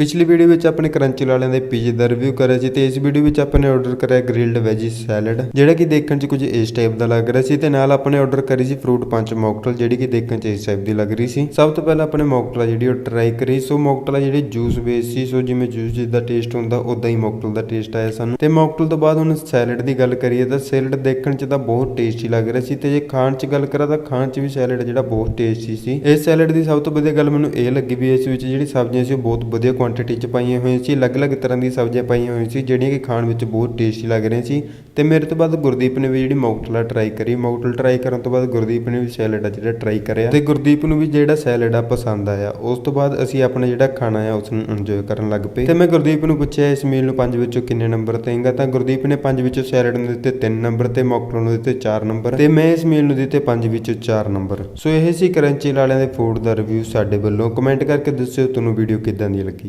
ਪਿਛਲੀ ਵੀਡੀਓ ਵਿੱਚ ਆਪਣੇ ਕਰੰਚੀ ਵਾਲਿਆਂ ਦੇ ਪੀਜ਼ੇ ਦਾ ਰਿਵਿਊ ਕਰਿਆ ਸੀ ਤੇ ਇਸ ਵੀਡੀਓ ਵਿੱਚ ਆਪਾਂ ਨੇ ਆਰਡਰ ਕਰਿਆ ਗ੍ਰਿਲਡ ਵੈਜੀ ਸੈਲਡ ਜਿਹੜਾ ਕਿ ਦੇਖਣ 'ਚ ਕੁਝ ਇਸ ਟਾਈਪ ਦਾ ਲੱਗ ਰਿਹਾ ਸੀ ਤੇ ਨਾਲ ਆਪਣੇ ਨੇ ਆਰਡਰ ਕਰੀ ਸੀ ਫਰੂਟ ਪੰਚ ਮੌਕਟੇਲ ਜਿਹੜੀ ਕਿ ਦੇਖਣ 'ਚ ਇਸ ਟਾਈਪ ਦੀ ਲੱਗ ਰਹੀ ਸੀ। ਸਭ ਤੋਂ ਪਹਿਲਾਂ ਆਪਣੇ ਮੌਕਟੇਲ ਜਿਹੜੀ ਉਹ ਟਰਾਈ ਕਰੀ ਸੋ। ਮੌਕਟੇਲ ਜਿਹੜੀ ਜੂਸ ਬੇਸ ਸੀ, ਸੋ ਜਿਵੇਂ ਜੂਸ ਜਿੱਦਾਂ ਟੇਸਟ ਹੁੰਦਾ ਉਦਾਂ ਹੀ ਮੌਕਟੇਲ ਦਾ ਟੇਸਟ ਆਇਆ ਸਾਨੂੰ। ਤੇ ਮੌਕਟੇਲ ਤੋਂ ਬਾਅਦ ਹੁਣ ਸੈਲਡ ਦੀ ਗੱਲ ਕਰੀਏ ਤਾਂ ਸੈਲਡ ਦੇਖਣ 'ਚ ਤਾਂ ਬਹੁਤ ਟੇਸਟੀ ਲੱਗ ਰਿਹਾ ਸੀ ਤੇ ਜੇ ਖਾਣ 'ਚ ਗੱਲ ਕਰਾਂ ਤਾਂ ਖਾਣ 'ਚ ਵੀ ਸੈਲਡ ਜਿਹੜਾ ਬਹੁਤ ਟੇਸਟੀ ਸੀ। ਇਸ ਸੈਲਡ ਦੀ ਸਭ ਤੋਂ ਵਧੀਆ ਗੱਲ ਮੈਨੂੰ ਇਹ ਲੱਗੀ ਵੀ ਇਸ ਵਿੱਚ ਜਿਹੜੀ ਸਬਜ਼ੀਆਂ ਸੀ ਉਹ ਬਹੁਤ ਵਧੀਆ ਕੁਆਂਟੀਟੀ 'ਚ ਪਾਈਆਂ ਹੋਈਆਂ ਸੀ, ਅਲੱਗ-ਅਲੱਗ ਤਰ੍ਹਾਂ ਦੀ ਸਬਜ਼ੀਆਂ ਪਾਈਆਂ ਹੋਈਆਂ ਸੀ, ਜਿਹੜੀਆਂ ਕਿ ਖਾਣ ਵਿੱਚ ਬਹੁਤ ਟੇਸਟੀ ਲੱਗ ਰਹੀਆਂ ਸੀ। ਤੇ ਮੇਰੇ ਤੋਂ ਬਾਅਦ ਗੁਰਦੀਪ ਨੇ ਵੀ ਜਿਹੜੀ ਮੌਕਟਲਾ ਟਰਾਈ ਕਰੀ। ਮੌਕਟਲ ਟਰਾਈ ਕਰਨ ਤੋਂ ਬਾਅਦ ਗੁਰਦੀਪ ਨੇ ਵੀ ਸੈਲਡ ਆ ਜਿਹੜਾ ਟਰਾਈ ਕਰਿਆ। ਤੇ ਗੁਰਦੀਪ ਨੂੰ ਵੀ ਜਿਹੜਾ ਸੈਲਡ ਆ ਪਸੰਦ ਆਇਆ। ਉਸ ਤੋਂ ਬਾਅਦ ਅਸੀਂ ਆਪਣਾ ਜਿਹੜਾ ਖਾਣਾ ਆ ਉਸ ਨੂੰ ਇੰਜੋਏ ਕਰਨ ਲੱਗ ਪਏ। ਤੇ ਮੈਂ ਗੁਰਦੀਪ ਨੂੰ ਪੁੱਛਿਆ, ਇਸ ਮੀਲ ਨੂੰ ਪੰਜ ਵਿੱਚੋਂ ਕਿੰਨੇ ਨੰਬਰ ਦੇਂਗਾ ਤਾਂ ਗੁਰਦੀਪ ਨੇ ਪੰਜ ਵਿੱਚੋਂ ਸੈਲਡ ਨੂੰ ਦਿੱਤੇ 3 ਨੰਬਰ ਤੇ ਮੌਕਟਲ ਨੂੰ ਦਿੱਤੇ 4 ਨੰਬਰ ਤੇ ਮੈਂ ਇਸ ਮੀਲ ਨੂੰ ਦਿੱਤੇ ਪੰਜ ਵਿੱਚੋਂ 4 ਨੰਬਰ ਸੋ ਇਹ ਸੀ ਕਰੰਚੀ ਵਾਲਿਆਂ ਦੇ ਫੂਡ ਦਾ ਰਿਵਿਊ ਸਾਡੇ ਵੱਲੋਂ। ਕਮੈਂਟ ਕਰਕੇ ਦੱਸਿਓ ਤੁਹਾਨੂੰ ਵੀਡੀਓ ਕਿੱਦਾਂ ਦੀ ਲੱਗੀ।